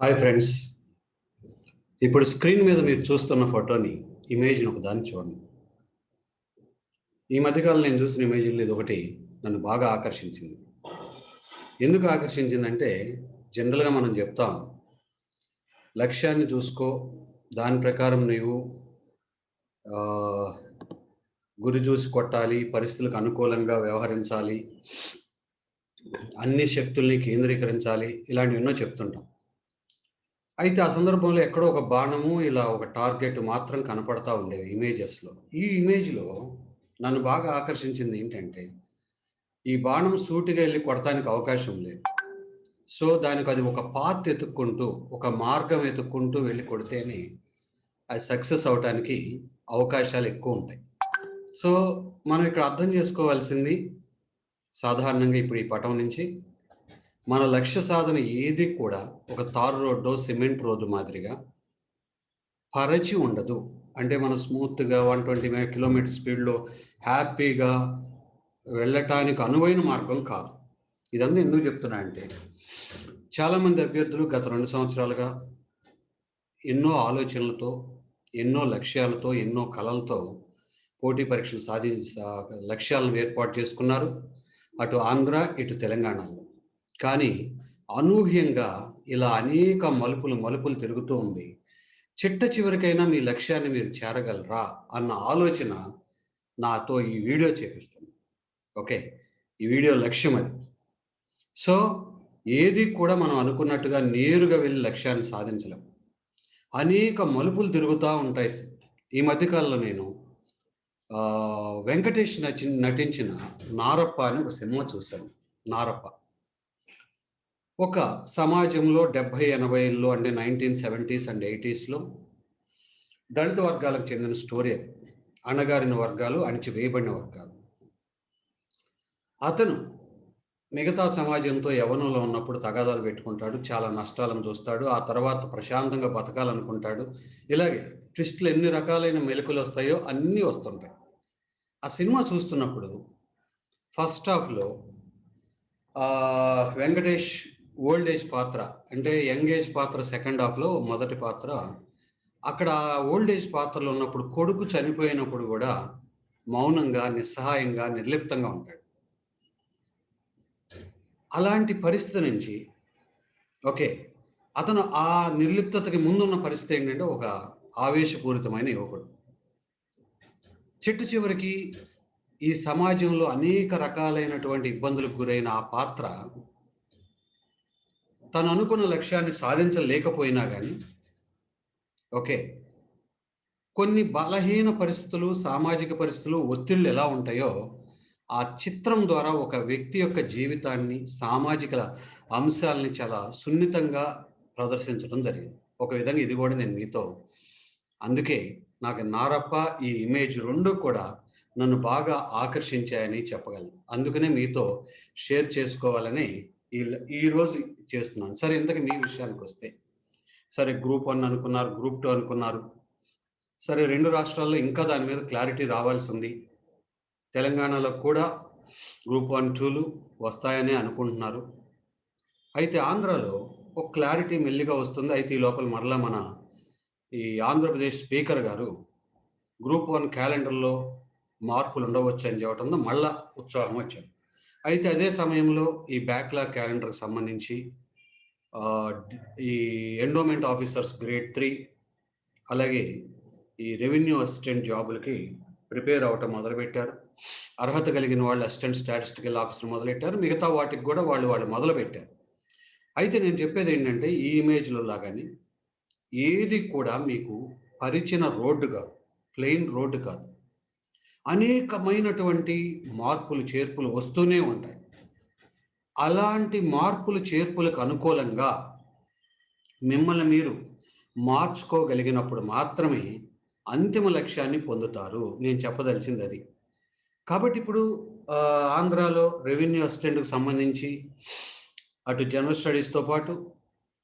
Hi friends ఇప్పుడు screen మీద మీరు చూస్తున్న ఫోటోని ఇమేజ్ని ఒకదాన్ని చూడండి. ఈ మధ్యకాలం నేను చూసిన ఇమేజ్లో ఇది ఒకటి నన్ను బాగా ఆకర్షించింది. ఎందుకు ఆకర్షించిందంటే జనరల్గా మనం చెప్తాం లక్ష్యాన్ని చూసుకో దాని ప్రకారం నీవు గురి చూసి కొట్టాలి పరిస్థితులకు అనుకూలంగా వ్యవహరించాలి అన్ని శక్తుల్ని కేంద్రీకరించాలి ఇలాంటివి ఎన్నో చెప్తుంటాం. అయితే ఆ సందర్భంలో ఎక్కడో ఒక బాణము ఇలా ఒక టార్గెట్ మాత్రం కనపడతా ఉండేవి ఇమేజెస్లో. ఈ ఇమేజ్లో నన్ను బాగా ఆకర్షించింది ఏంటంటే ఈ బాణం సూటిగా వెళ్ళి కొడటానికి అవకాశం లేదు. సో దానికి అది ఒక పాత్ ఎత్తుక్కుంటూ ఒక మార్గం ఎత్తుక్కుంటూ వెళ్ళి కొడితేనే అది సక్సెస్ అవటానికి అవకాశాలు ఎక్కువ ఉంటాయి. సో మనం ఇక్కడ అర్థం చేసుకోవాల్సింది సాధారణంగా ఇప్పుడు ఈ పటం నుంచి మన లక్ష్య సాధన ఏది కూడా ఒక తారు రోడ్డో సిమెంట్ రోడ్డు మాదిరిగా పరచి ఉండదు. అంటే మనం స్మూత్గా వన్ ట్వంటీ కిలోమీటర్ స్పీడ్లో హ్యాపీగా వెళ్ళటానికి అనువైన మార్గం కాదు. ఇదంతా ఎందుకు చెప్తున్నా అంటే చాలామంది అభ్యర్థులు గత రెండు సంవత్సరాలుగా ఎన్నో ఆలోచనలతో ఎన్నో లక్ష్యాలతో ఎన్నో కళలతో పోటీ పరీక్షలు సాధించ లక్ష్యాలను ఏర్పాటు చేసుకున్నారు. అటు ఆంధ్ర ఇటు తెలంగాణలో. కానీ అనూహ్యంగా ఇలా అనేక మలుపులు మలుపులు తిరుగుతూ ఉంది. చిట్ట చివరికైనా మీ లక్ష్యాన్ని మీరు చేరగలరా అన్న ఆలోచన నాతో ఈ వీడియో చేపిస్తుంది. ఓకే? ఈ వీడియో లక్ష్యం అది. సో ఏది కూడా మనం అనుకున్నట్టుగా నేరుగా వెళ్ళి లక్ష్యాన్ని సాధించలేం. అనేక మలుపులు తిరుగుతూ ఉంటాయి. ఈ మధ్యకాలంలో నేను వెంకటేష్ నచి నటించిన నారప్ప అని ఒక సినిమా చూశాను. నారప్ప. ఒక సమాజంలో డెబ్భై ఎనభైలో అంటే నైన్టీన్ సెవెంటీస్ అండ్ ఎయిటీస్లో దళిత వర్గాలకు చెందిన స్టోరీ అది. అణగారిన వర్గాలు అణిచివేయబడిన వర్గాలు. అతను మిగతా సమాజంతో యవనంలో ఉన్నప్పుడు తగాదాలు పెట్టుకుంటాడు చాలా నష్టాలను చూస్తాడు ఆ తర్వాత ప్రశాంతంగా బతకాలనుకుంటాడు. ఇలాగే ట్విస్ట్లు ఎన్ని రకాలైన మెలకులు వస్తాయో అన్నీ వస్తుంటాయి. ఆ సినిమా చూస్తున్నప్పుడు ఫస్ట్ హాఫ్లో వెంకటేష్ ఓల్డ్ ఏజ్ పాత్ర అంటే యంగ్ ఏజ్ పాత్ర సెకండ్ హాఫ్లో మొదటి పాత్ర. అక్కడ ఓల్డ్ ఏజ్ పాత్రలో ఉన్నప్పుడు కొడుకు చనిపోయినప్పుడు కూడా మౌనంగా నిస్సహాయంగా నిర్లిప్తంగా ఉంటాడు. అలాంటి పరిస్థితి నుంచి ఓకే అతను ఆ నిర్లిప్తతకి ముందున్న పరిస్థితి ఏంటంటే ఒక ఆవేశపూరితమైన యువకుడు. చిట్టు చివరికి ఈ సమాజంలో అనేక రకాలైనటువంటి ఇబ్బందులకు గురైన ఆ పాత్ర తను అనుకున్న లక్ష్యాన్ని సాధించలేకపోయినా కానీ ఓకే కొన్ని బలహీన పరిస్థితులు సామాజిక పరిస్థితులు ఒత్తిళ్ళు ఎలా ఉంటాయో ఆ చిత్రం ద్వారా ఒక వ్యక్తి యొక్క జీవితాన్ని సామాజిక అంశాలని చాలా సున్నితంగా ప్రదర్శించడం జరిగింది. ఒక విధంగా ఇది కూడా నేను మీతో అందుకే నాకు నారప్ప ఈ ఇమేజ్ రెండు కూడా నన్ను బాగా ఆకర్షించాయని చెప్పగలను. అందుకనే మీతో షేర్ చేసుకోవాలని ఈ ఈరోజు చేస్తున్నాను. సరే ఇంతకు మీ విషయానికి వస్తే సరే గ్రూప్ వన్ అనుకున్నారు గ్రూప్ టూ అనుకున్నారు. సరే రెండు రాష్ట్రాల్లో ఇంకా దాని మీద క్లారిటీ రావాల్సి ఉంది. తెలంగాణలో కూడా గ్రూప్ వన్ టూలు వస్తాయని అనుకుంటున్నారు. అయితే ఆంధ్రాలో ఒక క్లారిటీ మెల్లిగా వస్తుంది. అయితే ఈ లోపల మరలా మన ఈ ఆంధ్రప్రదేశ్ స్పీకర్ గారు గ్రూప్ వన్ క్యాలెండర్లో మార్పులు ఉండవచ్చు అని చెప్పడంతో మళ్ళా ఉత్సాహం వచ్చింది. అయితే అదే సమయంలో ఈ బ్యాక్లాగ్ క్యాలెండర్కి సంబంధించి ఈ ఎండోమెంట్ ఆఫీసర్స్ గ్రేడ్ త్రీ అలాగే ఈ రెవెన్యూ అసిస్టెంట్ జాబులకి ప్రిపేర్ అవటం మొదలుపెట్టారు. అర్హత కలిగిన వాళ్ళు అసిస్టెంట్ స్టాటిస్టికల్ ఆఫీసర్ మొదలెట్టారు. మిగతా వాటికి కూడా వాళ్ళు వాళ్ళు మొదలుపెట్టారు. అయితే నేను చెప్పేది ఏంటంటే ఈ ఇమేజ్లో లాగానే ఏది కూడా మీకు పరిచిన రోడ్డు కాదు ప్లెయిన్ రోడ్డు కాదు. అనేకమైనటువంటి మార్పులు చేర్పులు వస్తూనే ఉంటాయి. అలాంటి మార్పులు చేర్పులకు అనుకూలంగా మిమ్మల్ని మీరు మార్చుకోగలిగినప్పుడు మాత్రమే అంతిమ లక్ష్యాన్ని పొందుతారు. నేను చెప్పదలిచింది అది కాబట్టి ఇప్పుడు ఆంధ్రాలో రెవెన్యూ అసిస్టెంట్కి సంబంధించి అటు జనరల్ స్టడీస్తో పాటు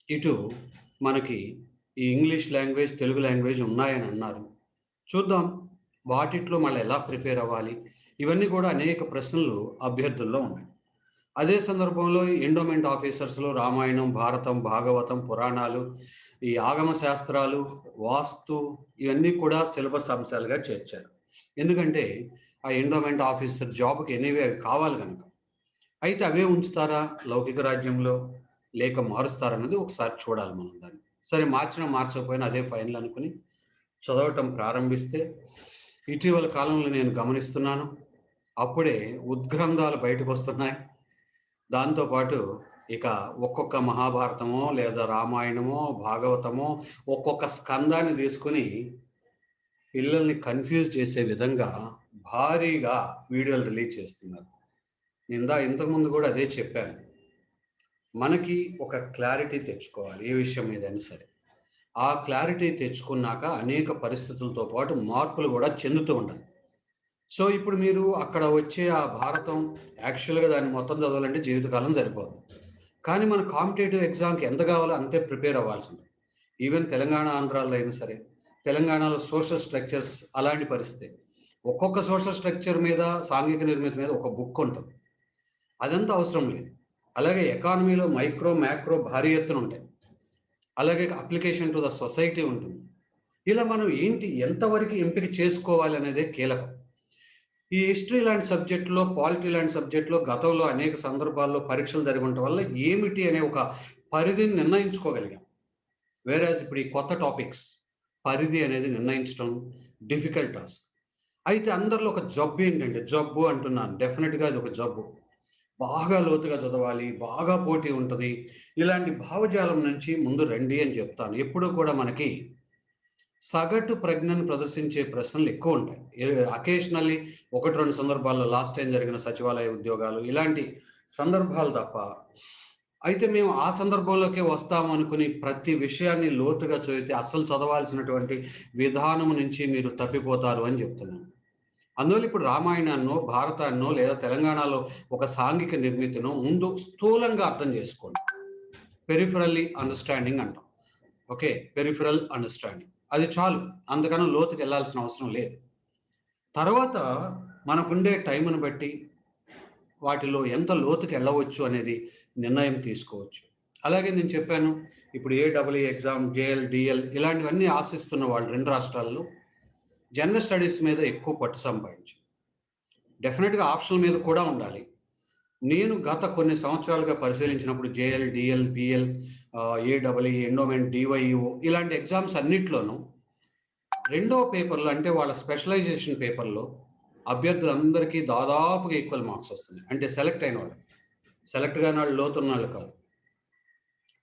ఇటు మనకి ఈ ఇంగ్లీష్ లాంగ్వేజ్ తెలుగు లాంగ్వేజ్ ఉన్నాయని అన్నారు. చూద్దాం. వాటిట్లో మళ్ళీ ఎలా ప్రిపేర్ అవ్వాలి? ఇవన్నీ కూడా అనేక ప్రశ్నలు అభ్యర్థుల్లో ఉన్నాయి. అదే సందర్భంలో ఎండోమెంట్ ఆఫీసర్స్లో రామాయణం భారతం భాగవతం పురాణాలు ఈ ఆగమ శాస్త్రాలు వాస్తు ఇవన్నీ కూడా సిలబస్ అంశాలుగా చేర్చారు. ఎందుకంటే ఆ ఎండోమెంట్ ఆఫీసర్ జాబ్కి ఎనీవే అవి కావాలి కనుక. అయితే అవే ఉంచుతారా లౌకిక రాజ్యంలో? లేక మారుస్తారన్నది ఒకసారి చూడాలి మనం దాన్ని. సరే మార్చినా మార్చకపోయినా అదే ఫైనల్ అనుకుని చదవటం ప్రారంభిస్తే ఇటీవల కాలంలో నేను గమనిస్తున్నాను. అప్పుడే ఉద్గ్రంథాలు బయటకు వస్తున్నాయి. దాంతోపాటు ఇక ఒక్కొక్క మహాభారతమో లేదా రామాయణమో భాగవతమో ఒక్కొక్క స్కందాన్ని తీసుకుని పిల్లల్ని కన్ఫ్యూజ్ చేసే విధంగా భారీగా వీడియోలు రిలీజ్ చేస్తున్నారు. నిందా ఇంతకుముందు కూడా అదే చెప్పాను. మనకి ఒక క్లారిటీ తెచ్చుకోవాలి ఏ విషయం ఏదైనా సరే. ఆ క్లారిటీ తెచ్చుకున్నాక అనేక పరిస్థితులతో పాటు మార్పులు కూడా చెందుతూ ఉండాలి. సో ఇప్పుడు మీరు అక్కడ వచ్చే ఆ భారతం యాక్చువల్గా దాన్ని మొత్తం చదవాలంటే జీవితకాలం సరిపోదు. కానీ మన కాంపిటేటివ్ ఎగ్జామ్కి ఎంత కావాలో అంతే ప్రిపేర్ అవ్వాల్సి ఉంటుంది. ఈవెన్ తెలంగాణ ఆంధ్రాలో అయినా సరే తెలంగాణలో సోషల్ స్ట్రక్చర్స్ అలాంటి పరిస్థితి. ఒక్కొక్క సోషల్ స్ట్రక్చర్ మీద సాంఘిక నిర్మిత మీద ఒక బుక్ ఉంటుంది. అదంతా అవసరం లేదు. అలాగే ఎకానమీలో మైక్రో మ్యాక్రో భారీ ఎత్తున ఉంటాయి. అలాగే అప్లికేషన్ టు ద సొసైటీ ఉంటుంది. ఇలా మనం ఏంటి ఎంతవరకు ఎంపిక చేసుకోవాలి అనేదే కీలకం. ఈ హిస్టరీ లాంటి సబ్జెక్టులో పాలిటీ లాంటి సబ్జెక్టులో గతంలో అనేక సందర్భాల్లో పరీక్షలు జరిగి ఉండటం వల్ల ఏమిటి అనే ఒక పరిధిని నిర్ణయించుకోగలిగాం. వేరే ఇప్పుడు ఈ కొత్త టాపిక్స్ పరిధి అనేది నిర్ణయించడం డిఫికల్ట్ టాస్క్ అయితే అందరిలో ఒక జబ్బు ఏంటంటే జబ్బు అంటున్నాను. డెఫినెట్గా అది ఒక జబ్బు. బాగా లోతుగా చదవాలి బాగా పోటీ ఉంటుంది. ఇలాంటి భావజాలం నుంచి ముందు రండి అని చెప్తాను. ఎప్పుడూ కూడా మనకి సగటు ప్రజ్ఞను ప్రదర్శించే ప్రశ్నలు ఎక్కువ ఉంటాయి. అకేషనల్లీ ఒకటి రెండు సందర్భాల్లో లాస్ట్ టైం జరిగిన సచివాలయ ఉద్యోగాలు ఇలాంటి సందర్భాలు తప్ప. అయితే మేము ఆ సందర్భంలోకే వస్తాము అనుకుని ప్రతి విషయాన్ని లోతుగా చదివితే అస్సలు చదవాల్సినటువంటి విధానం నుంచి మీరు తప్పిపోతారు అని చెప్తున్నాను. అందువల్ల ఇప్పుడు రామాయణాన్నో భారతాన్నో లేదా తెలంగాణలో ఒక సాంఘిక నిర్మితినో ముందు స్థూలంగా అర్థం చేసుకోండి. పెరిఫరల్లీ అండర్స్టాండింగ్ అంటాం. ఓకే? Peripheral understanding. అది చాలు. అంతకన్నా లోతుకి వెళ్ళాల్సిన అవసరం లేదు. తర్వాత మనకుండే టైంను బట్టి వాటిలో ఎంత లోతుకి వెళ్ళవచ్చు అనేది నిర్ణయం తీసుకోవచ్చు. అలాగే నేను చెప్పాను. ఇప్పుడు ఏడబ్ల్యూ ఎగ్జామ్ జేఎల్ డిఎల్ ఇలాంటివన్నీ ఆశిస్తున్న వాళ్ళు రెండు రాష్ట్రాల్లో జనరల్ స్టడీస్ మీద ఎక్కువ పట్టు సంపాదించు. డెఫినెట్గా ఆప్షనల్ మీద కూడా ఉండాలి. నేను గత కొన్ని సంవత్సరాలుగా పరిశీలించినప్పుడు JL DL BL AW endowment DYO ఇలాంటి ఎగ్జామ్స్ అన్నిట్లోనూ రెండవ పేపర్లో అంటే వాళ్ళ స్పెషలైజేషన్ పేపర్లో అభ్యర్థులందరికీ దాదాపుగా ఈక్వల్ మార్క్స్ వస్తున్నాయి. అంటే సెలెక్ట్ అయిన వాళ్ళు. సెలెక్ట్ కాని వాళ్ళు లోతున్న వాళ్ళు కాదు.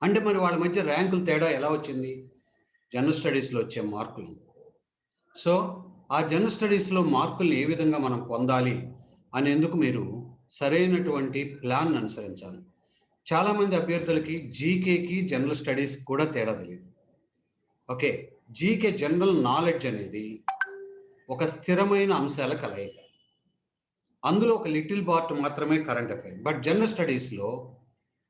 అంటే మరి వాళ్ళ మధ్య ర్యాంకులు తేడా ఎలా వచ్చింది? జనరల్ స్టడీస్లో వచ్చే మార్కులు సో ఆ జనరల్ స్టడీస్లో మార్కుల్ని ఏ విధంగా మనం పొందాలి అనేందుకు మీరు సరైనటువంటి ప్లాన్ అనుసరించాలి. చాలామంది అభ్యర్థులకి జీకేకి జనరల్ స్టడీస్ కూడా తేడా తెలియదు ఓకే జీకే జనరల్ నాలెడ్జ్ అనేది ఒక స్థిరమైన అంశాల కలయిక. అందులో ఒక లిటిల్ పార్ట్ మాత్రమే కరెంట్ అఫైర్. బట్ జనరల్ స్టడీస్లో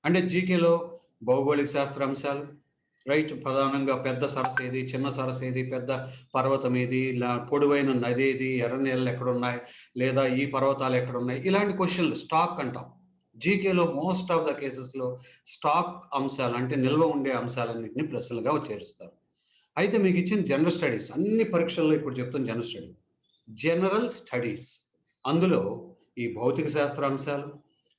అంటే జీకేలో భౌగోళిక శాస్త్ర అంశాలు రైట్ ప్రధానంగా పెద్ద సరస్సు ఏది చిన్న సరస్సు ఏది పెద్ద పర్వతం ఏది పొడవైన నది ఏది ఎర్ర నీళ్ళు ఎక్కడున్నాయి లేదా ఈ పర్వతాలు ఎక్కడున్నాయి ఇలాంటి క్వశ్చన్లు స్టాక్ అంటాం. జీకేలో మోస్ట్ ఆఫ్ ద కేసెస్లో స్టాక్ అంశాలు అంటే నిల్వ ఉండే అంశాలన్నింటినీ ప్రశ్నలుగా చేరుస్తారు. అయితే మీకు ఇచ్చిన జనరల్ స్టడీస్ అన్ని పరీక్షల్లో ఇప్పుడు చెప్తున్న జనరల్ స్టడీ జనరల్ స్టడీస్. అందులో ఈ భౌతిక శాస్త్ర అంశాలు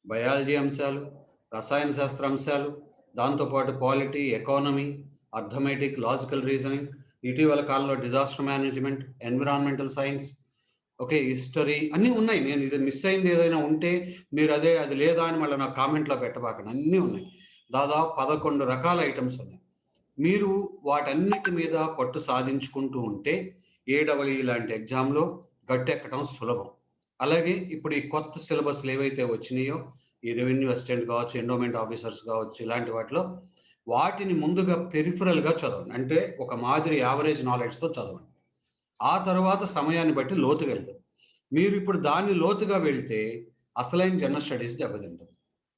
బయాలజీ అంశాలు రసాయన శాస్త్ర అంశాలు దాంతోపాటు polity economy arithmetic logical reasoning ఇటీవల కాలంలో disaster management environmental science okay history అన్నీ ఉన్నాయి. నేను ఇది మిస్ అయింది ఏదైనా ఉంటే మీరు అదే అది లేదా అని మళ్ళీ నా కామెంట్లో పెట్టబాకండి. అన్నీ ఉన్నాయి. దాదాపు పదకొండు రకాల ఐటమ్స్ ఉన్నాయి. మీరు వాటన్నిటి మీద పట్టు సాధించుకుంటూ ఉంటే ఏడబ్ల్యూ లాంటి ఎగ్జామ్లో గట్టెక్కడం సులభం. అలాగే ఇప్పుడు ఈ కొత్త సిలబస్లు ఏవైతే వచ్చినాయో రెవెన్యూ అసిస్టెంట్ కావచ్చు ఎండోమెంట్ ఆఫీసర్స్ కావచ్చు ఇలాంటి వాటిలో వాటిని ముందుగా పెరిఫరల్గా చదవండి. అంటే ఒక మాదిరి యావరేజ్ నాలెడ్జ్తో చదవండి. ఆ తర్వాత సమయాన్ని బట్టి లోతుగా వెళ్తాం మీరు ఇప్పుడు దాన్ని లోతుగా వెళ్తే అసలైన జనరల్ స్టడీస్ దెబ్బతింటుంది.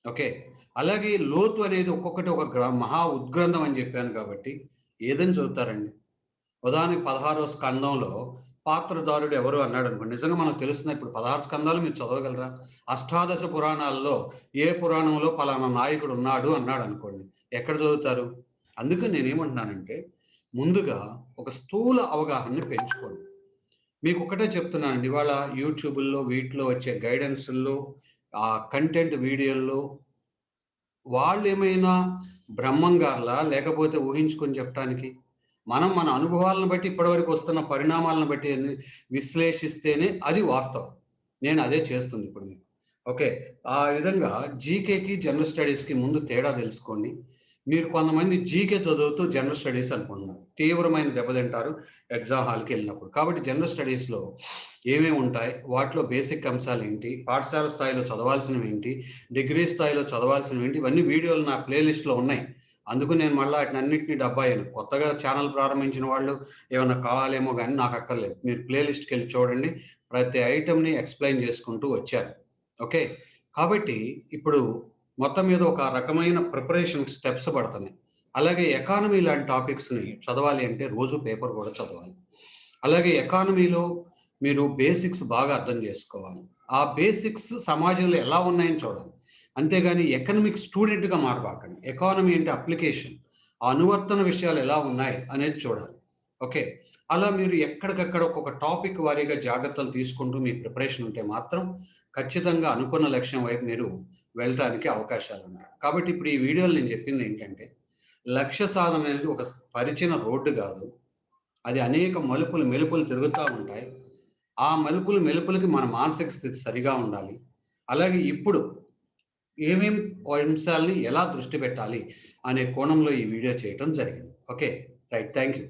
ఓకే? అలాగే లోతు అనేది ఒక్కొక్కటి ఒక గ్ర మహా ఉద్గ్రంథం అని చెప్పాను కాబట్టి ఏదని చదువుతారండి? ఉదాహరణకి పదహారో స్కందంలో పాత్రదారుడు ఎవరు అన్నాడు అనుకోండి నిజంగా మనకు తెలుస్తుంది? ఇప్పుడు పదహారు స్కందాలు మీరు చదవగలరా? అష్టాదశ పురాణాల్లో ఏ పురాణంలో పలానా నాయకుడు ఉన్నాడు అన్నాడు అనుకోండి ఎక్కడ చదువుతారు? అందుకని నేనేమంటున్నానంటే ముందుగా ఒక స్థూల అవగాహనని పెంచుకోండి. మీకు ఒకటే చెప్తున్నానండి. ఇవాళ యూట్యూబ్లో వీటిలో వచ్చే గైడెన్స్ల్లో ఆ కంటెంట్ వీడియోల్లో వాళ్ళు ఏమైనా బ్రహ్మంగార్లా లేకపోతే ఊహించుకొని చెప్పడానికి మనం మన అనుభవాలను బట్టి ఇప్పటివరకు వస్తున్న పరిణామాలను బట్టి విశ్లేషిస్తేనే అది వాస్తవం. నేను అదే చేస్తుంది ఇప్పుడు మీకు. ఓకే. ఆ విధంగా జీకేకి జనరల్ స్టడీస్కి ముందు తేడా తెలుసుకోండి. మీరు కొంతమంది జీకే చదువుతూ జనరల్ స్టడీస్ అనుకుంటున్నారు. తీవ్రమైన దెబ్బతింటారు ఎగ్జామ్ హాల్కి వెళ్ళినప్పుడు. కాబట్టి జనరల్ స్టడీస్లో ఏమేమి ఉంటాయి? వాటిలో బేసిక్ అంశాలు ఏంటి? పాఠశాల స్థాయిలో చదవాల్సినవి ఏంటి? డిగ్రీ స్థాయిలో చదవాల్సినవి ఏంటి? ఇవన్నీ వీడియోలు నా ప్లేలిస్ట్లో ఉన్నాయి. అందుకు నేను మళ్ళీ వాటిని అన్నింటినీ డబ్బాయాను కొత్తగా ఛానల్ ప్రారంభించిన వాళ్ళు ఏమైనా కావాలేమో కానీ నాకు అక్కర్లేదు. మీరు ప్లేలిస్ట్కి వెళ్ళి చూడండి. ప్రతి ఐటెంని ఎక్స్ప్లెయిన్ చేసుకుంటూ వచ్చారు. ఓకే? కాబట్టి ఇప్పుడు మొత్తం మీద ఒక రకమైన ప్రిపరేషన్ స్టెప్స్ పడుతున్నాయి. అలాగే ఎకానమీ లాంటి టాపిక్స్ని చదవాలి అంటే రోజు పేపర్ కూడా చదవాలి. అలాగే ఎకానమీలో మీరు బేసిక్స్ బాగా అర్థం చేసుకోవాలి. ఆ బేసిక్స్ సమాజంలో ఎలా ఉన్నాయని చూడాలి అంతేగాని ఎకనమిక్ స్టూడెంట్గా మారబాకండి ఎకానమీ అంటే అప్లికేషన్ ఆ అనువర్తన విషయాలు ఎలా ఉన్నాయి అనేది చూడాలి. ఓకే? అలా మీరు ఎక్కడికక్కడ ఒక్కొక్క టాపిక్ వారీగా జాగ్రత్తలు తీసుకుంటూ మీ ప్రిపరేషన్ ఉంటే మాత్రం ఖచ్చితంగా అనుకున్న లక్ష్యం వైపు మీరు వెళ్ళడానికి అవకాశాలు ఉన్నాయి. కాబట్టి ఇప్పుడు ఈ వీడియోలో నేను చెప్పింది ఏంటంటే లక్ష్య సాధన అనేది ఒక పరిచిన రోడ్డు కాదు. అది అనేక మలుపులు మెలుపులు తిరుగుతూ ఉంటాయి. ఆ మలుపులు మెలుపులకి మన మానసిక స్థితి సరిగా ఉండాలి. అలాగే ఇప్పుడు ఏమేం అంశాలని ఎలా దృష్టి పెట్టాలి అనే కోణంలో ఈ వీడియో చేయటం జరిగింది. ఓకే? రైట్. Thank you